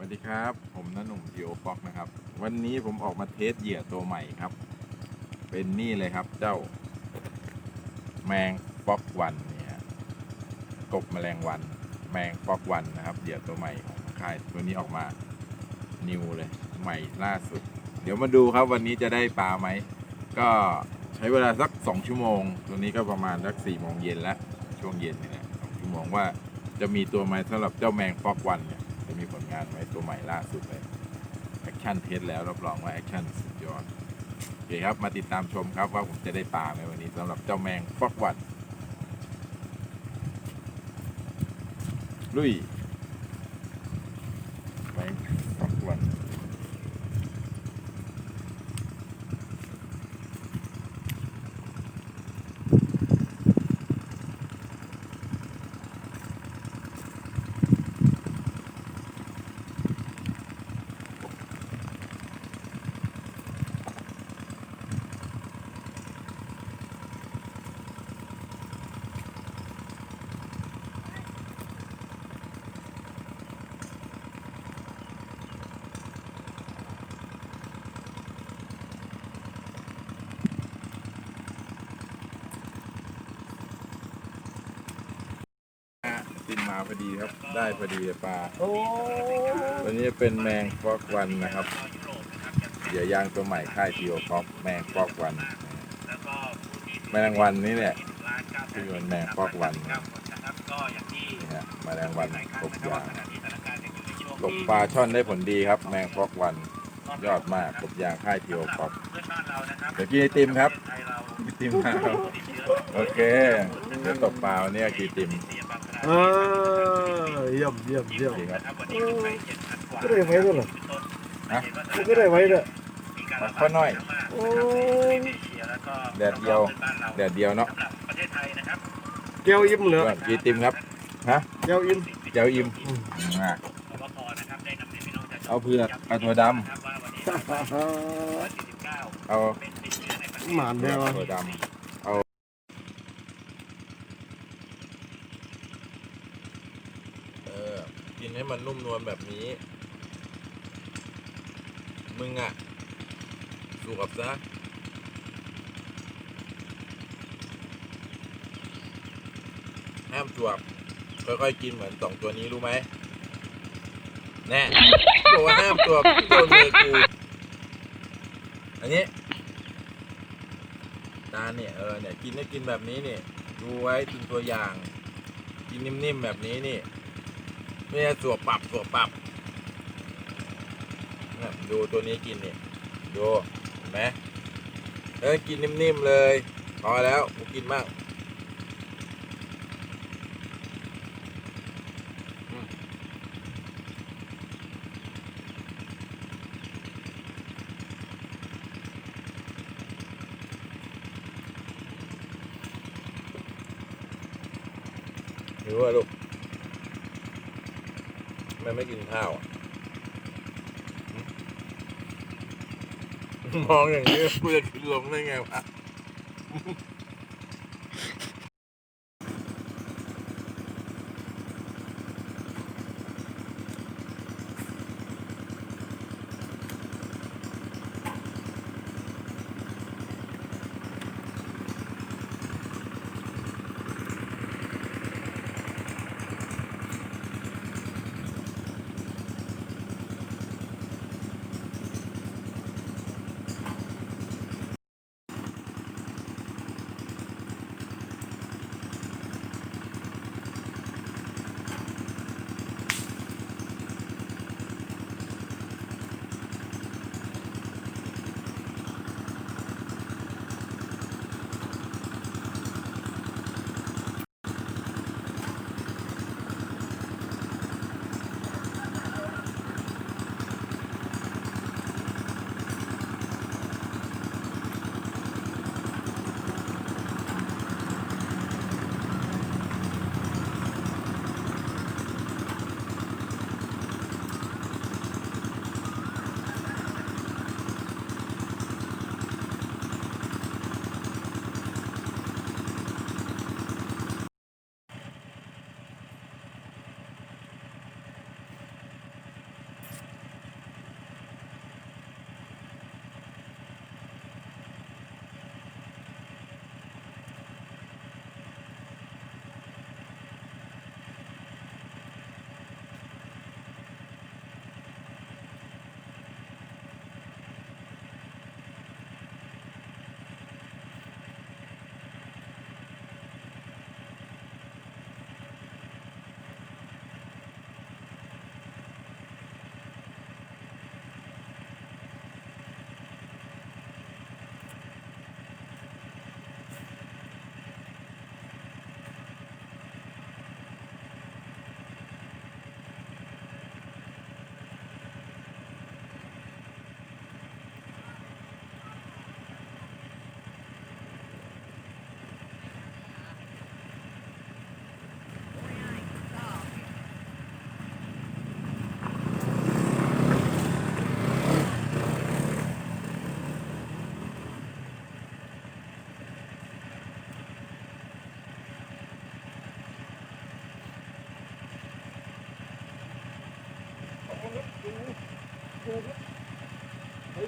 สวัสดีครับ ผมน้าหนุ่มจีโอฟ็อกนะครับ วันนี้ผมออกมาเทสเหยื่อตัวใหม่ครับ เป็นนี่เลยครับเจ้า แมงฟอกวันเนี่ยกบแมลงวัน แมงฟอกวันนะครับเหยื่อตัวใหม่ของค่ายตัวนี้ออกมานิวเลยใหม่ล่าสุด เดี๋ยวมาดูครับวันนี้จะได้ปลาไหม ก็ใช้เวลาสักสองชั่วโมง ตัวนี้ก็ประมาณสักสี่โมงเย็นแล้วช่วงเย็นนี่แหละสชั่วโมงว่าจะมีตัวไหมสำหรับเจ้าแมงฟอกวันเนี่ย จะมีผลงานไหมตัวใหม่ล่าสุดเลยแอคชั่นเทสแล้วรับรองว่าแอคชั่นสุดยอดโอเคครับมาติดตามชมครับว่าผมจะได้ปลาไหมวันนี้สำหรับเจ้าแมงฟอกวันลุยแมงฟอกวัน ตินมาพอดีครับ ได้พอดีเลยปลาโอ้วันนี้เป็นแมงฟอกวันนะครับเหยื่อย่างตัวใหม่ค่ายทีโอฟอกแมงฟอกวัน แมลงวันนี่แหละที่เป็นแมงฟอกวันนะนี่ฮะแมลงวันกบยางตกปลาช่อนได้ผลดีครับ แมงฟอกวันยอดมากกบยางค่ายทีโอฟอกเดี๋ยวกินไอติมครับกินไอติมมาครับโอเคเดี๋ยวตกปลาวันนี้กินไอติม เออเยี่ยมเยี่ยมเยี่ยมโอเคครับก็ได้ไว้ด้วยเหรอฮะก็ได้ไว้ด้วยข้อน้อยโอ้ยแดดเดียวแดดเดียวเนาะแก้วอิ่มเหรอก่อนกินไอติมครับแก้วอิ่มเจ้าอิ่มอะเอาเผือกเอาถั่วดำเอาหมานแน่วะถั่วดำเอาเออ กินให้มันนุ่มนวลแบบนี้ มึงอะสูบซะห้ามจวบค่อยๆกินเหมือนสองตัวนี้รู้ไหมแน่บอกว่าห้ามจวบโดนมือกูอันนี้ตาเนี่ยเออเนี่ยกินได้กินแบบนี้นี่ดูไว้เป็นตัวอย่าง กินนิ่มๆแบบนี้นี่ ไม่ใช่สัวปรับสัวปรับนี่ยดูตัวนี้กินนี่ดูเห็นไหมเออกินนิ่มๆเลยพอแล้วกูกินมากอืมหิวอะลูก มันไม่กินข้าวอะมองอย่างนี้กูจะกินลงได้ไงวะ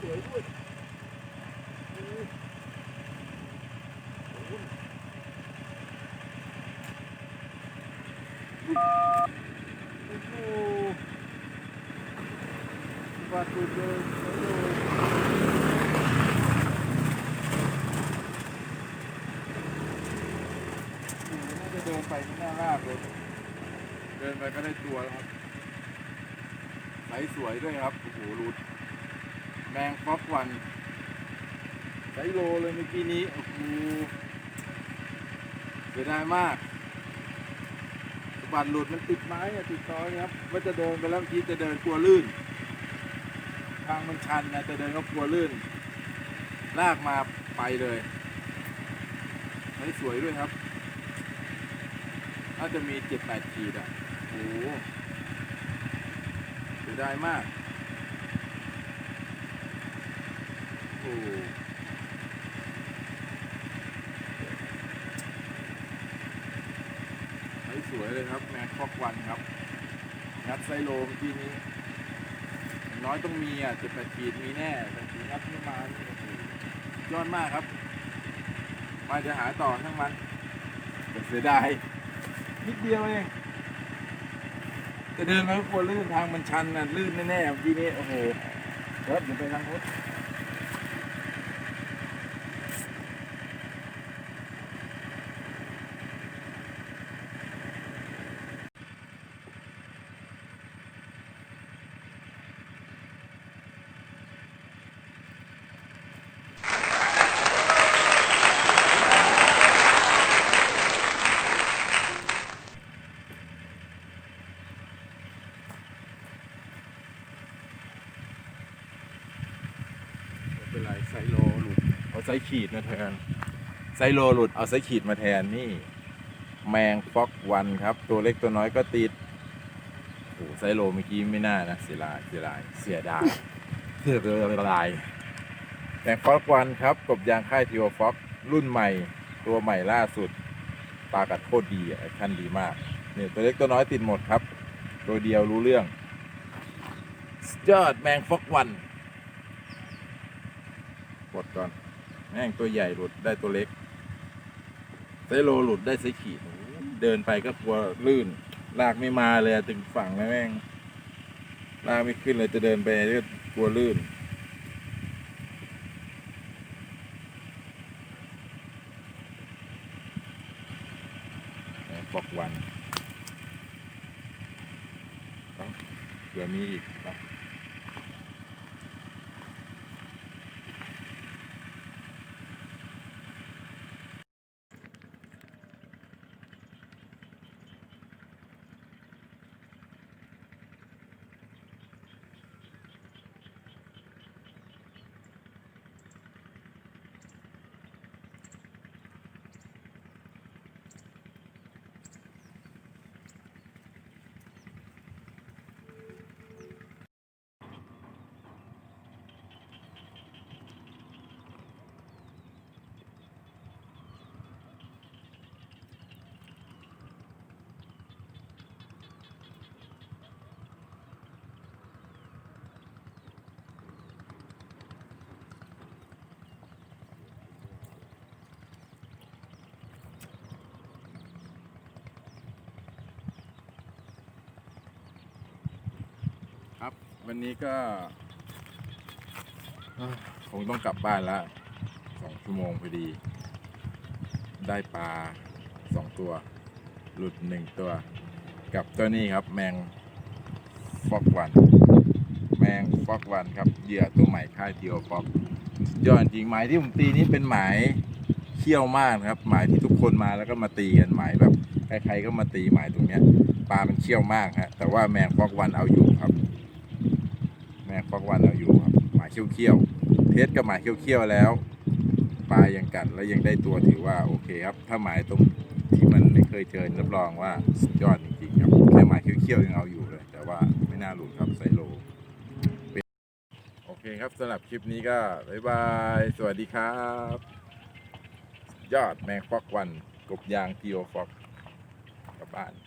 สวยด้วยโอ้โหบาดเลยสวยเลยน่าจะเดินไปไม่น่าลากเลย เดินไปก็ได้ตัวแล้วครับไหลสวยด้วยครับ โอ้โหรูด แมงฟอกวันไซโลเลยเมื่อกี้นี้ โอ้โหเสียดายมากสะบัดหลุดมันติดไม้อะติดตอยครับว่าจะเดินไปแล้วเมื่อกี้จะเดินกลัวลื่น ทางมันชันนะจะเดินก็กลัวลื่น ลากมาไปเลยไหลสวยด้วยครับน่าจะมีเจ็ดแปดขีดอะโอ้โหเสียดายมาก โอ้โหไซส์สวยเลยครับ แมคคอกวันครับ งัดไซโลเมื่อกี้นี้ น้อยต้องมีอะเจ็ดแปดขีดมีแน่แต่ขีดงัดไม่มานี่ยอดมากครับ มาจะหาต่อทั้งมันแต่เสียดายนิดเดียวเองจะเดินมาก็กลัวลื่นทางมันชันนะลื่นแน่ๆเมื่อกี้นี้โอ้โหเดี๋ยวเดี๋ยวไปทางนู้นไม่เป็นไรไซโลหลุดเอาไซขีดมาแทนไซโลหลุดเอาไซขีดมาแทนนี่ แมงฟอกวันครับ ตัวเล็กตัวน้อยก็ติดโอ้ไซโลเมื่อกี้ไม่น่านะเสียดายเสียดายเสียดายเสียดายแมงฟอกวันครับกบยางค่ายทีโอฟอกรุ่นใหม่ ตัวใหม่ล่าสุดปลากัดโคตรดีอะคันดีมากเนี่ยตัวเล็กตัวน้อยติดหมดครับ ตัวเดียวรู้เรื่องสุดยอดแมงฟอกวันกดก่อน แม่งตัวใหญ่หลุดได้ตัวเล็กไซโลหลุดได้ไซขีดเดินไปก็กลัวลื่น ลากไม่มาเลยถึงฝั่งแล้วแม่ง ลากไม่ขึ้นเลยจะเดินไปก็กลัวลื่นบอกวันเอาเผื่อมีอีกครับ วันนี้ก็คงต้องกลับบ้านล้วสองชั่วโมงพอดี ได้ปลาสองตัว หลุดหนึ่งตัว กับตัวนี้ครับ แมงฟอกวัน แมงฟอกวันครับเหยื่อตัวใหม่ค่ายทีโอฟอกยอดจริงหมายที่ผมตีนี้เป็นหมายเขี้ยวมากครับ หมายที่ทุกคนมาแล้วก็มาตีกันหมายแบบใครๆก็มาตีหมายตรงเนี้ยปลามันเขี้ยวมากฮะแต่ว่าแมงฟอกวันเอาอยู่ครับ แมงฟอกวันเอาอยู่ครับหมายเขี้ยวๆเทสกับหมายเขี้ยวๆแล้วปลายังกัดแล้วยังได้ตัวถือว่าโอเคครับ ถ้าหมายตรงที่มันไม่เคยเจอรับรองว่าสุดยอดจริงๆครับแค่หมายเขี้ยวๆยังเอาอยู่เลย แต่ว่าไม่น่าหลุดครับไซโลโอเคครับสำหรับคลิปนี้ก็บ๊ายบาย สวัสดีครับ ยอดแมงฟอกวัน กบยางทีโอฟอกกลับบ้าน